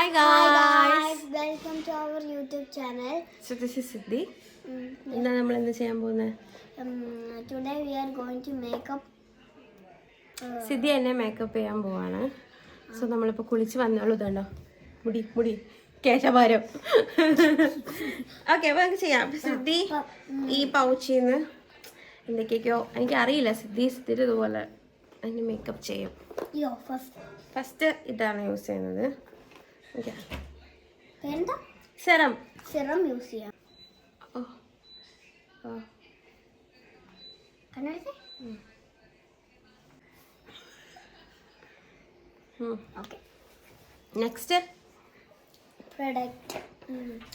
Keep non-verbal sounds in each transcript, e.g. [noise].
Hi guys welcome to our YouTube channel so this is Siddhi എന്താ നമ്മൾ എന്താ ചെയ്യാൻ പോകുന്നത് today we are going to makeup Siddhi എന്നെ മേക്കപ്പ് ചെയ്യാൻ പോവാണ്. സോ നമ്മളിപ്പോൾ കുളിച്ച് വന്നോളൂ ഇതുണ്ടോ? മുടി മുടി. കേശഭാരം ഓക്കെ അപ്പോൾ നമുക്ക് ചെയ്യാം. അപ്പൊ സിദ്ധി ഈ പൗച്ചിൽ നിന്ന് എന്തൊക്കെയൊക്കെയോ എനിക്കറിയില്ല. സിദ്ധി സിദ്ധിയുടെ ഇതുപോലെ അതിന് മേക്കപ്പ് ചെയ്യും. ഫസ്റ്റ് ഇതാണ് യൂസ് ചെയ്യുന്നത്. എന്താ സെറം. സെറം യൂസ് ചെയ്യാം ഓ ഓ കണ്ണെടുത്തേ ഓക്കെ. Next product.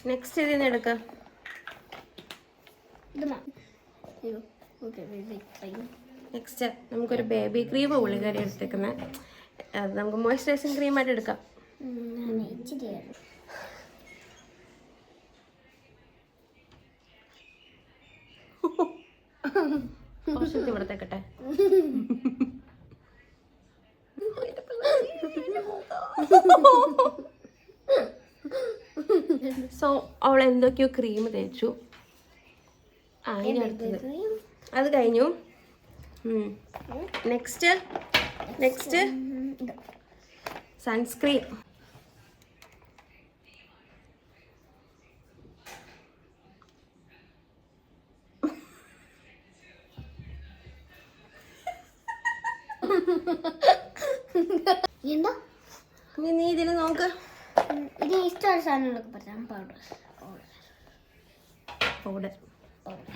നെക്സ്റ്റ് ഇതിൽ നിന്ന് നെക്സ്റ്റ് നമുക്കൊരു ബേബി ക്രീം ഉള്ളിക്കറി എടുത്തേക്കുന്നത് നമുക്ക് നമുക്ക് ക്രീം ആയിട്ട് എടുക്കാം. ഞാൻ do. കുറച്ച് ഇവിടത്തേക്കട്ടെ സോ അവൾ എന്തൊക്കെയോ ക്രീം തേച്ചു ആ ഇനി അടുത്തത് അത് കഴിഞ്ഞു നെക്സ്റ്റ് നെക്സ്റ്റ് സൺസ്ക്രീൻ [laughs] എന്താ? നീ ഇതിൽ നോക്ക്. ഇത് ഇഷ്ടമുള്ള സാധനങ്ങളൊക്കെ പറയാം powder powder powder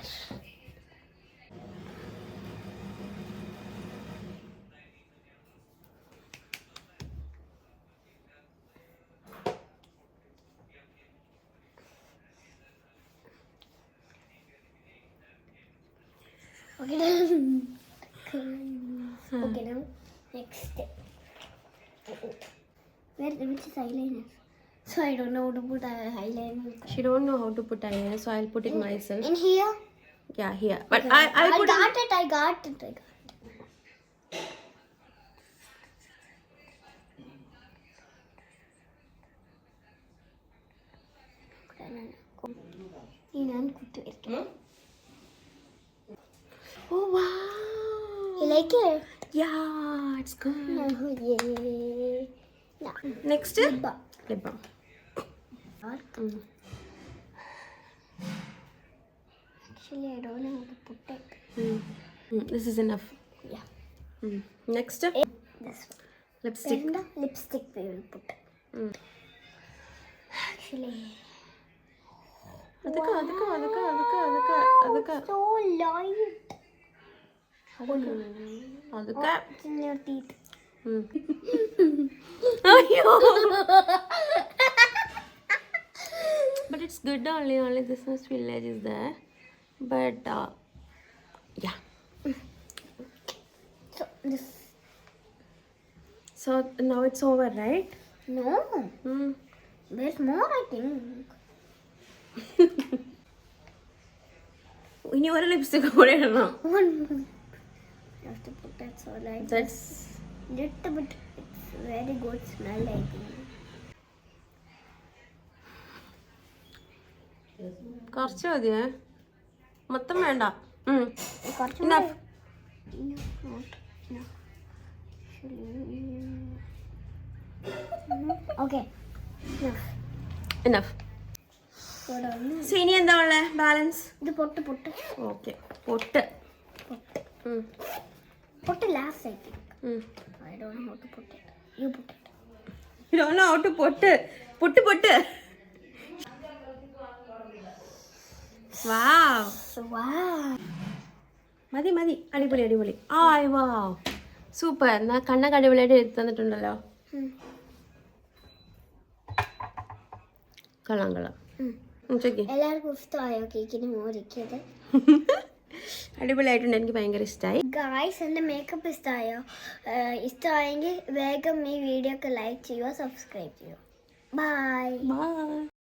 Okay, [laughs] okay, now next. Where which is eyeliner? So I don't know how to put eyeliner. She don't know how to put eyeliner, so I'll put it myself. In here? Yeah, here. But I, i put got it. I got it. I got it. ഞാൻ കുത്തി വരയ്ക്കാം Oh wow! You like it? Yeah, it's good. Oh, yeah. Next, But, lip balm. Mm. actually, I don't how to put it. Mm. Mm, This is enough. Yeah. Mm. Next, This one. lipstick. Then the lipstick we will put. Mm. Actually, അതൊക്കെ അതൊക്കെ അതൊക്കെ അതൊക്കെ അതൊക്കെ അതൊക്കെ so light. അതൊക്കെ. അയ്യോ but it's good only only this much village is there but uh, yeah So this. so now it's over right No, mm. there's more. I think. ഇനി ഒരു ലിപ്സ്റ്റിക് കൂടെ ഇടണം. You have to put that so like That's little bit. It's very good smell. I think. കുറച്ച് മതിയേ മൊത്തം വേണ്ട ഒന്ന് So ഇനി എന്താ ഉള്ളേ ബാലൻസ് ഇത് പൊട്ട് പൊട്ട് ഓക്കെ പൊട്ട് പൊട്ട് ഉം. പൊട്ട് ലാസ്റ്റ് ഐ തിങ്ക് ഉം. I don't know how to put it you put it You don't know how to പൊട്ട് പൊട്ട് പൊട്ട്. വാവ് സോ വാ മതി മതി. അടിപൊളി അടിപൊളി. ആയ് വാവ് സൂപ്പർ എന്നാ കണ്ണൊക്കെ അടിപൊളിയായിട്ട് എഴുതി തന്നിട്ടുണ്ടല്ലോ. കൊള്ളാം കൊള്ളാം. എല്ലാവർക്കും ഇഷ്ടമായോ കേക്കിന് മോരിക്കത് [laughs] അടിപൊളിയായിട്ടുണ്ട്. എനിക്ക് ഭയങ്കര ഇഷ്ടമായി ഗായ്സ് എന്റെ മേക്കപ്പ് ഇഷ്ടമായോ ഇഷ്ടമായെങ്കിൽ വേഗം ഈ വീഡിയോ ഒക്കെ ലൈക്ക് ചെയ്യുക സബ്സ്ക്രൈബ് ചെയ്യുക. Bye bye